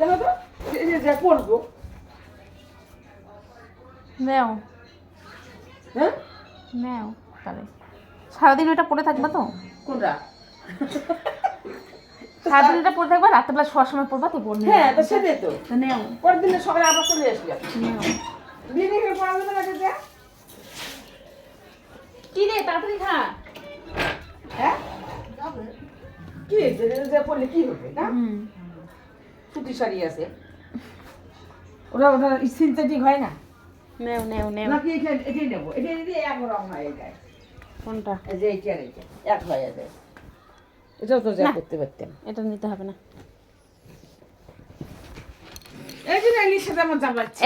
দেখো তো যে পরবো নেও। হ্যাঁ? নেও তাহলে। সারাদিন ওটা পরে থাকবে তো? কোনটা? সারাদিন ওটা পরে থাকবে রাত্রেবেলা শোয়ার সময় পড়বা তো পড়বে। হ্যাঁ তো সেটাই তো। নেও। পরের দিনে সকালে আবার চলে আসলাম নেও। বিয়ে দেখে পড়া না কি রে তাড়াতাড়ি খা। হ্যাঁ? কি যা পড়লে কি হবে না? হুম। সুতি শাড়ি আছে। ওরা ওটা সিনথেটিক হয় না? নেও নেও নেও। নাকি এটা এটাই নেব। এটা দিয়ে এক রং হয়ে যায় কোনটা? এই যে এইটা আর এইটা। এক হয়ে যায় এটাও তো যা করতে পারতেন এটা নিতে হবে না।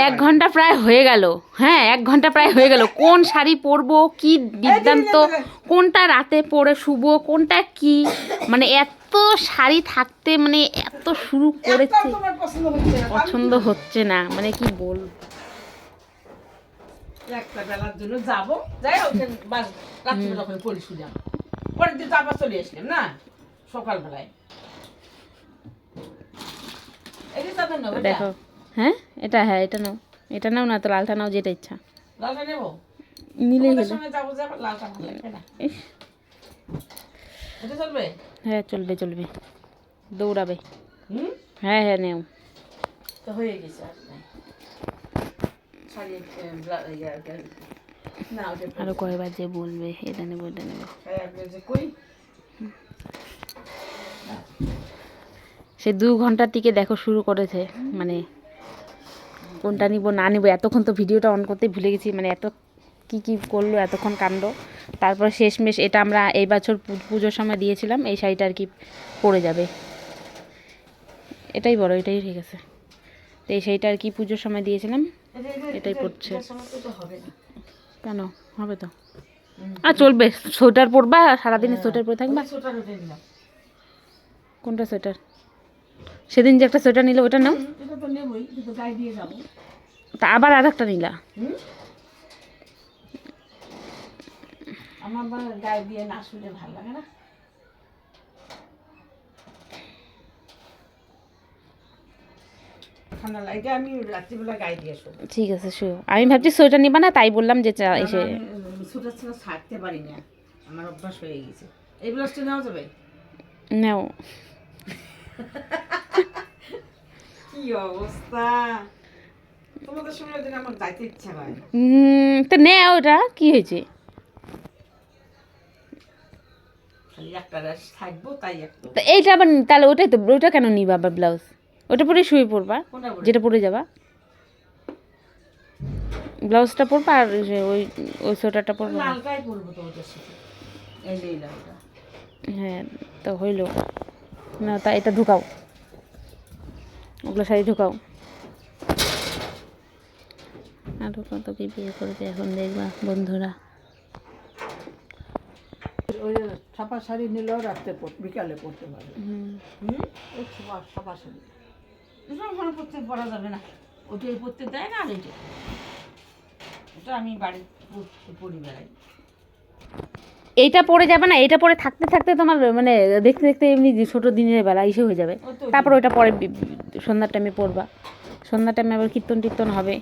এক ঘণ্টা প্রায় হয়ে গেল। হ্যাঁ এক ঘণ্টা প্রায় হয়ে গেল। কোন শাড়ি পরবো কি বিদ্যান্ত কোনটা রাতে পরে শুভ কোনটা কি? মানে এত শাড়ি থাকতে মানে এত শুরু করেছে। পছন্দ হচ্ছে না মানে কি বল একটা বেলার জন্য যাব। যাই বাস রাত্রিবেলা ওখানে পরে শুলাম পরের দিন তো আবার চলে আসলাম না? সকালবেলায়। এই যে তাদের নেব এটা? দেখো। হ্যাঁ? এটা হ্যাঁ এটা নাও। এটা নাও না তো লালটা নাও যেটা ইচ্ছা। লালটা নেব? নিলেই তোমাদের হলো সঙ্গে যাব যাব লালটা ভালো লাগবে না। ইস, এটা চলবে? হ্যাঁ চলবে চলবে। দৌড়াবে। হ্যাঁ হ্যাঁ নেও। তো হয়ে গেছে আর কয়বার যে বলবে এটা নেব এটা নেব সে দু ঘণ্টার টিকে দেখো শুরু করেছে মানে কোনটা নিব না নিব এতক্ষণ তো ভিডিওটা অন করতে ভুলে গেছি মানে এত কি কি করল, এতক্ষণ কাণ্ড। তারপর শেষমেশ এটা আমরা এই বছর পুজোর সময় দিয়েছিলাম, এই শাড়িটা আর কি পরে যাবে। এটাই বড়, এটাই ঠিক আছে। তো এই শাড়িটা আর কি পুজোর সময় দিয়েছিলাম এটা- এটা- এটাই এটা- পড়ছে। কেন? হবে তো। আর চলবে। সোয়েটার পরবা সারাদিনে সোয়েটার পরে থাকবা। কোনটা সোয়েটার? সেদিন যে একটা সোয়েটার নিলে ওটা নাও। তা আবার আর একটা নিলা আমার গায়ে দিয়ে না শুলে ভালো লাগে না। ঠিক আছে শুয়ে। আমি ভাবছি সোয়েটার নিবা না তাই বললাম যে চা- এসে ছাড়তে পারি না। আমার অভ্যাস হয়ে গেছে। এই ব্লাউজটা নেওয়া যাবে? নাও। কি অবস্থা? তোমাদের সঙ্গে ওদিন আমার যাইতে ইচ্ছা হয় তো নেও ওটা কি হয়েছে? একটা রাস থাকব তাই একটু তা এইটা আবার তাহলে ওটাই তো ওটা কেন নিবা আবার ব্লাউজ ওটা পরে শুয়ে পড়বা যেটা পরে যাবা। ব্লাউজটা পরবা আর ওই ওই সোয়েটারটা পরবা। লালটাই পরবো তো ওদের সাথে। এই নেই লালটা। হ্যাঁ তো হইল। না তা এটা ঢুকাও। ওগুলো শাড়ি ঢুকাও। আরও কত কি বিয়ে করবে এখন দেখবা বন্ধুরা। ওই ছাপা শাড়ি নিলেও পর- বিকালে পরতে পারবে। হুম। হুম? ওই ছাপা ছাপা শাড়ি। এটা ওখানে পরতে পরা যাবে না। ওটাই পরতে দেয় না আর এটা ওটা আমি পরি বেড়াই। এইটা পরে যাবে না এইটা পরে থাকতে থাকতে তোমার মানে দেখতে দেখতে এমনি ছোটো দিনের বেলা এসে হয়ে যাবে। তারপর ওইটা পরে সন্ধ্যার টাইমে পরবা। সন্ধ্যার টাইমে আবার কীর্তন টীর্তন হবে।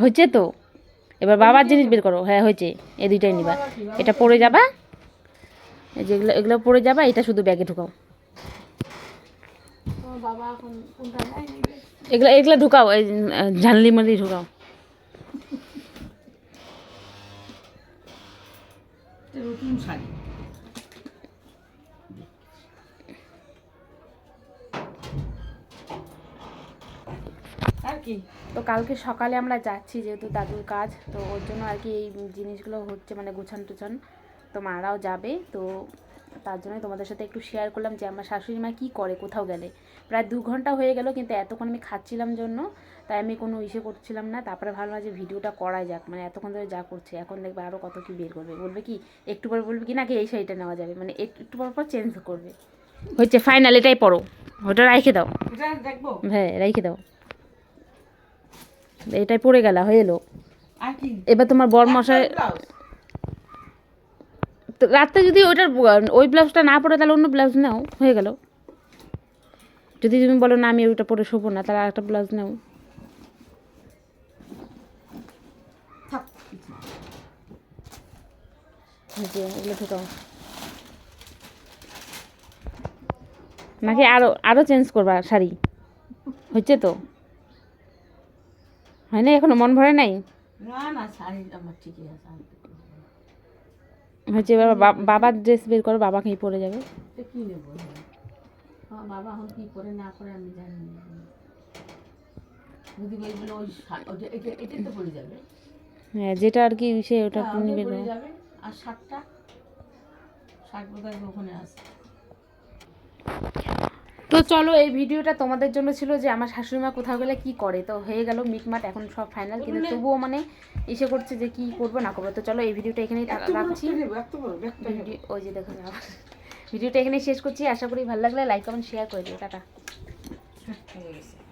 হয়েছে তো? এবার বাবার জিনিস বের করো। হ্যাঁ হয়েছে। এই দুইটাই নিবা। এটা পরে যাবা। এই যেগুলো এগুলো পরে যাবা এটা শুধু ব্যাগে ঢুকাও। এগুলো এগুলো ঢুকাও। এই জানলি ঝানলি মালি ঢুকাও। রুটিন শাড়ি। কি? তো কালকে সকালে আমরা যাচ্ছি যেহেতু দাদুর কাজ তো ওর জন্য আর কি এই জিনিসগুলো হচ্ছে মানে গুছান টুছান তো মারাও যাবে। তো তার জন্যই তোমাদের সাথে একটু শেয়ার করলাম যে আমার শাশুড়ি মা কী করে কোথাও গেলে। প্রায় দু ঘণ্টা হয়ে গেল কিন্তু এতক্ষণ আমি খাচ্ছিলাম জন্য তাই আমি কোনো ইসে করছিলাম না। তারপরে ভাবলাম যে ভিডিওটা করাই যাক মানে এতক্ষণ ধরে যা করছে এখন দেখবে আরও কত কি বের করবে। বলবে কি একটু পর বলবে কি নাকি এই শাড়িটা নেওয়া যাবে? মানে একটু পর পর চেঞ্জ করবে। হচ্ছে ফাইনাল এটাই পড়ো ওটা রাইখে দাও। দেখব? হ্যাঁ রেখে দাও। এটাই পড়ে গেল হয়ে এলো। এবার তোমার বর মশাই ব্লাউজ তো তো রাত্রে যদি ওইটার ওই ব্লাউজটা না পরে তাহলে অন্য ব্লাউজ নাও হয়ে গেল। যদি তুমি বলো না আমি ওইটা পরে শোবো না তাহলে আরেকটা ব্লাউজ নাও। এগুলো ঢোকাও। নাকি আরও আরও চেঞ্জ করবা শাড়ি? হচ্ছে তো? হয় না এখনও মন ভরে নাই। হচ্ছে এবার বাবার ড্রেস বের করো বাবাকেই পরে যাবে? নেব? হ্যাঁ। বাবা এখন কি করে না করে আমি জানি যদি বই ওই এটা তো পড়ে যাবে। হ্যাঁ যেটা আর কি সে ওটা হ্যাঁ, পড়ে যাবে। আর শাকটা শাক বোধহয় ওখানে আছে। তো চলো এই ভিডিওটা তোমাদের জন্য ছিল যে আমার শাশুড়িমা কোথাও গেলে কি করে। তো হয়ে গেল মিটমাট এখন সব ফাইনাল কিন্তু তবুও মানে ইসে করছে যে কি করব না করব। তো চলো এই ভিডিওটা এখানেই রাখছি। ওই যে দেখো ভিডিওটা এখানেই শেষ করছি। আশা করি ভালো লাগলে লাইক কমেন্ট শেয়ার করে দিও। টাটা। হয়ে